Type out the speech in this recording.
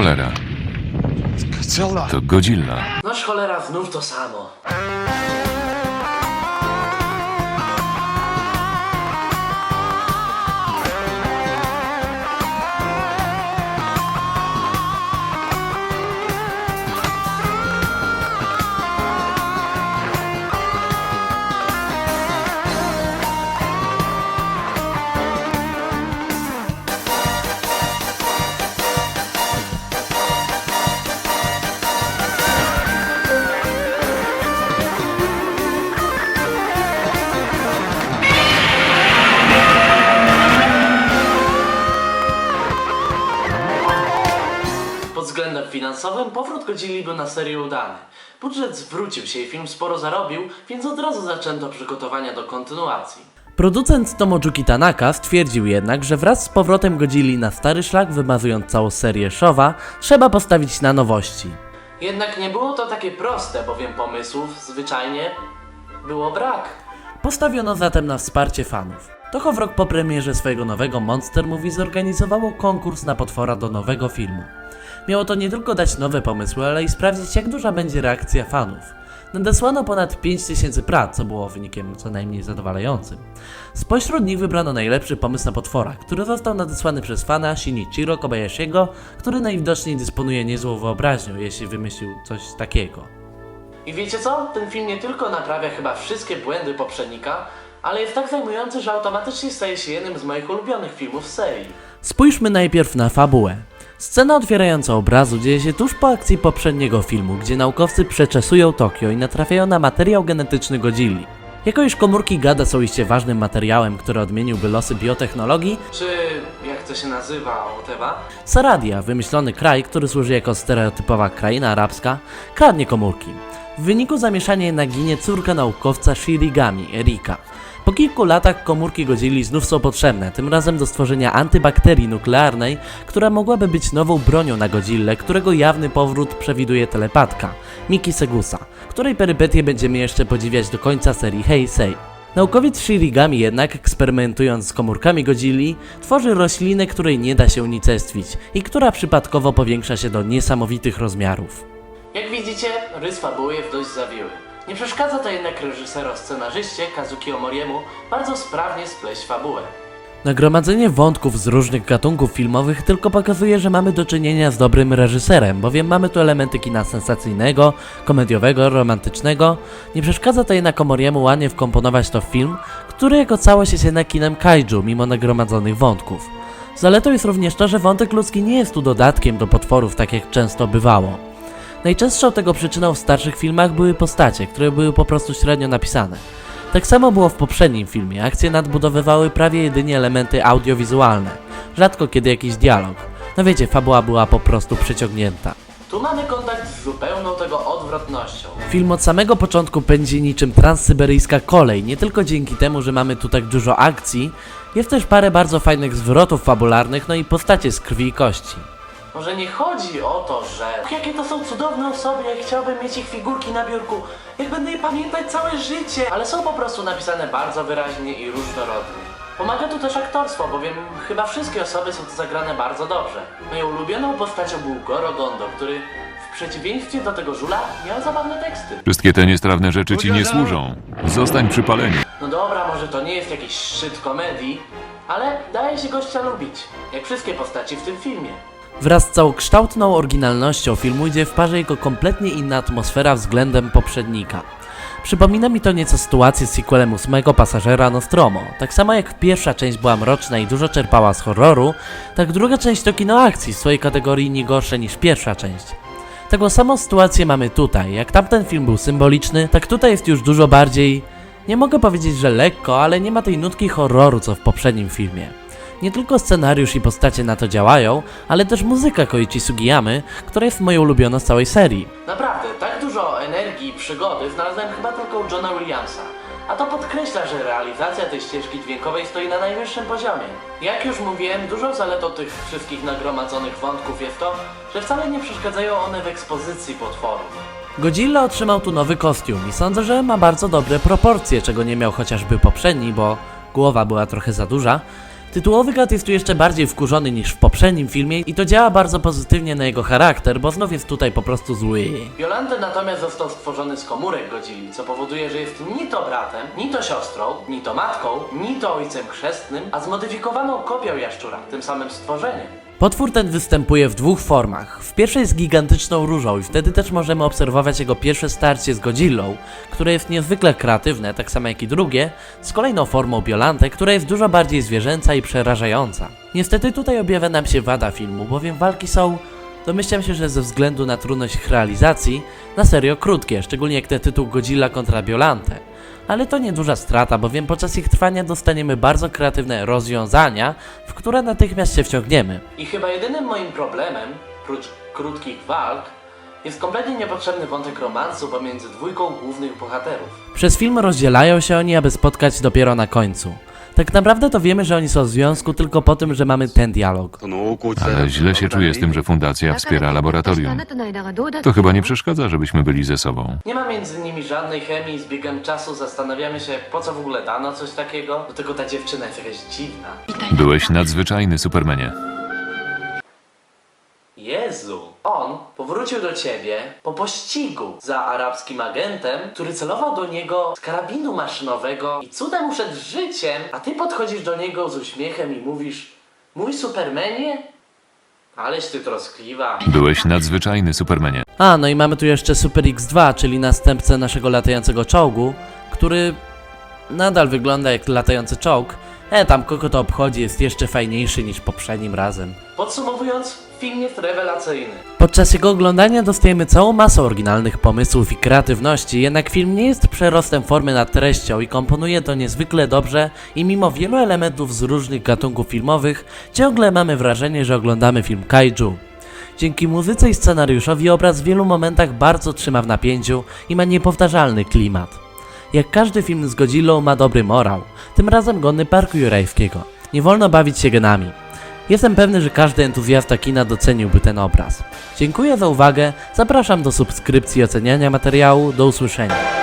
cholera? To Godzilla. Noż cholera, znów to samo. Finansowym powrót Godzilli był na serię udany. Budżet zwrócił się i film sporo zarobił, więc od razu zaczęto przygotowania do kontynuacji. Producent Tomojuki Tanaka stwierdził jednak, że wraz z powrotem Godzilli na stary szlak, wymazując całą serię Showa, trzeba postawić na nowości. Jednak nie było to takie proste, bowiem pomysłów zwyczajnie było brak. Postawiono zatem na wsparcie fanów. Toho w rok po premierze swojego nowego Monster Movie zorganizowało konkurs na potwora do nowego filmu. Miało to nie tylko dać nowe pomysły, ale i sprawdzić jak duża będzie reakcja fanów. Nadesłano ponad 5000 prac, co było wynikiem co najmniej zadowalającym. Spośród nich wybrano najlepszy pomysł na potwora, który został nadesłany przez fana Shinichiro Kobayashiego, który najwidoczniej dysponuje niezłą wyobraźnią, jeśli wymyślił coś takiego. I wiecie co? Ten film nie tylko naprawia chyba wszystkie błędy poprzednika, ale jest tak zajmujący, że automatycznie staje się jednym z moich ulubionych filmów serii. Spójrzmy najpierw na fabułę. Scena otwierająca obrazu dzieje się tuż po akcji poprzedniego filmu, gdzie naukowcy przeczesują Tokio i natrafiają na materiał genetyczny Godzilli. Jako iż komórki gada są iście ważnym materiałem, który odmieniłby losy biotechnologii, czy jak to się nazywa, whatever, Saradia, wymyślony kraj, który służy jako stereotypowa kraina arabska, kradnie komórki. W wyniku zamieszania jednak ginie córka naukowca Shirigami, Erika. Po kilku latach komórki Godzilli znów są potrzebne, tym razem do stworzenia antybakterii nuklearnej, która mogłaby być nową bronią na Godzillę, którego jawny powrót przewiduje telepatka, Miki Segusa, której perypetie będziemy jeszcze podziwiać do końca serii Heisei. Naukowiec Shirigami jednak, eksperymentując z komórkami Godzilli, tworzy roślinę, której nie da się unicestwić i która przypadkowo powiększa się do niesamowitych rozmiarów. Jak widzicie, rys jest dość zawiły. Nie przeszkadza to jednak reżysero-scenarzyście Kazuki Omoriemu bardzo sprawnie spleść fabułę. Nagromadzenie wątków z różnych gatunków filmowych tylko pokazuje, że mamy do czynienia z dobrym reżyserem, bowiem mamy tu elementy kina sensacyjnego, komediowego, romantycznego. Nie przeszkadza to jednak Omoriemu ładnie wkomponować to w film, który jako całość jest jednak kinem kaiju, mimo nagromadzonych wątków. Zaletą jest również to, że wątek ludzki nie jest tu dodatkiem do potworów, tak jak często bywało. Najczęstszą tego przyczyną w starszych filmach były postacie, które były po prostu średnio napisane. Tak samo było w poprzednim filmie. Akcje nadbudowywały prawie jedynie elementy audiowizualne. Rzadko kiedy jakiś dialog. No wiecie, fabuła była po prostu przeciągnięta. Tu mamy kontakt z zupełną tego odwrotnością. Film od samego początku pędzi niczym transsyberyjska kolej, nie tylko dzięki temu, że mamy tu tak dużo akcji, jest też parę bardzo fajnych zwrotów fabularnych, no i postacie z krwi i kości. Może nie chodzi o to, że jakie to są cudowne osoby, jak chciałbym mieć ich figurki na biurku, jak będę je pamiętać całe życie, ale są po prostu napisane bardzo wyraźnie i różnorodnie. Pomaga tu też aktorstwo, bowiem chyba wszystkie osoby są tu zagrane bardzo dobrze. Moją ulubioną postacią był Goro Gondo, który w przeciwieństwie do tego żula miał zabawne teksty. Wszystkie te niestrawne rzeczy ci nie służą. Zostań przy paleniu. No dobra, może to nie jest jakiś szczyt komedii, ale daje się gościa lubić, jak wszystkie postaci w tym filmie. Wraz z całokształtną oryginalnością filmu idzie w parze jego kompletnie inna atmosfera względem poprzednika. Przypomina mi to nieco sytuację z sequelem ósmego pasażera Nostromo. Tak samo jak pierwsza część była mroczna i dużo czerpała z horroru, tak druga część to kino akcji w swojej kategorii nie gorsze niż pierwsza część. Taką samą sytuację mamy tutaj. Jak tamten film był symboliczny, tak tutaj jest już dużo bardziej. Nie mogę powiedzieć, że lekko, ale nie ma tej nutki horroru co w poprzednim filmie. Nie tylko scenariusz i postacie na to działają, ale też muzyka Koichi Sugiyamy, która jest moją ulubioną z całej serii. Naprawdę, tak dużo energii i przygody znalazłem chyba tylko u Johna Williamsa. A to podkreśla, że realizacja tej ścieżki dźwiękowej stoi na najwyższym poziomie. Jak już mówiłem, dużą zaletą tych wszystkich nagromadzonych wątków jest to, że wcale nie przeszkadzają one w ekspozycji potworów. Godzilla otrzymał tu nowy kostium i sądzę, że ma bardzo dobre proporcje, czego nie miał chociażby poprzedni, bo głowa była trochę za duża. Tytułowy kat jest tu jeszcze bardziej wkurzony niż w poprzednim filmie i to działa bardzo pozytywnie na jego charakter, bo znów jest tutaj po prostu zły. Violante natomiast został stworzony z komórek Godzilli, co powoduje, że jest ni to bratem, ni to siostrą, ni to matką, ni to ojcem chrzestnym, a zmodyfikowaną kopią jaszczura, tym samym stworzeniem. Potwór ten występuje w dwóch formach. W pierwszej z gigantyczną różą i wtedy też możemy obserwować jego pierwsze starcie z Godzillą, które jest niezwykle kreatywne, tak samo jak i drugie, z kolejną formą Biolante, która jest dużo bardziej zwierzęca i przerażająca. Niestety tutaj objawia nam się wada filmu, bowiem walki są, domyślam się, że ze względu na trudność ich realizacji, na serio krótkie, szczególnie jak ten tytuł Godzilla kontra Biolante. Ale to nieduża strata, bowiem podczas ich trwania dostaniemy bardzo kreatywne rozwiązania, w które natychmiast się wciągniemy. I chyba jedynym moim problemem, prócz krótkich walk, jest kompletnie niepotrzebny wątek romansu pomiędzy dwójką głównych bohaterów. Przez film rozdzielają się oni, aby spotkać dopiero na końcu. Tak naprawdę to wiemy, że oni są w związku tylko po tym, że mamy ten dialog. Ale źle się czuję z tym, że fundacja wspiera laboratorium. To chyba nie przeszkadza, żebyśmy byli ze sobą. Nie ma między nimi żadnej chemii, z biegiem czasu zastanawiamy się, po co w ogóle dano coś takiego. Do tego ta dziewczyna jest jakaś dziwna. Byłeś nadzwyczajny, Supermanie. Jezu, on powrócił do ciebie po pościgu za arabskim agentem, który celował do niego z karabinu maszynowego i cudem uszedł z życiem, a ty podchodzisz do niego z uśmiechem i mówisz Mój Supermanie? Aleś ty troskliwa. Byłeś nadzwyczajny, Supermanie. A, no i mamy tu jeszcze Super X2, czyli następcę naszego latającego czołgu, który nadal wygląda jak latający czołg. E, tam kogo to obchodzi, jest jeszcze fajniejszy niż poprzednim razem. Podsumowując, film jest rewelacyjny. Podczas jego oglądania dostajemy całą masę oryginalnych pomysłów i kreatywności, jednak film nie jest przerostem formy nad treścią i komponuje to niezwykle dobrze i mimo wielu elementów z różnych gatunków filmowych, ciągle mamy wrażenie, że oglądamy film kaiju. Dzięki muzyce i scenariuszowi obraz w wielu momentach bardzo trzyma w napięciu i ma niepowtarzalny klimat. Jak każdy film z Godzillą ma dobry morał, tym razem godny Parku Jurajskiego. Nie wolno bawić się genami. Jestem pewny, że każdy entuzjasta kina doceniłby ten obraz. Dziękuję za uwagę, zapraszam do subskrypcji i oceniania materiału, do usłyszenia.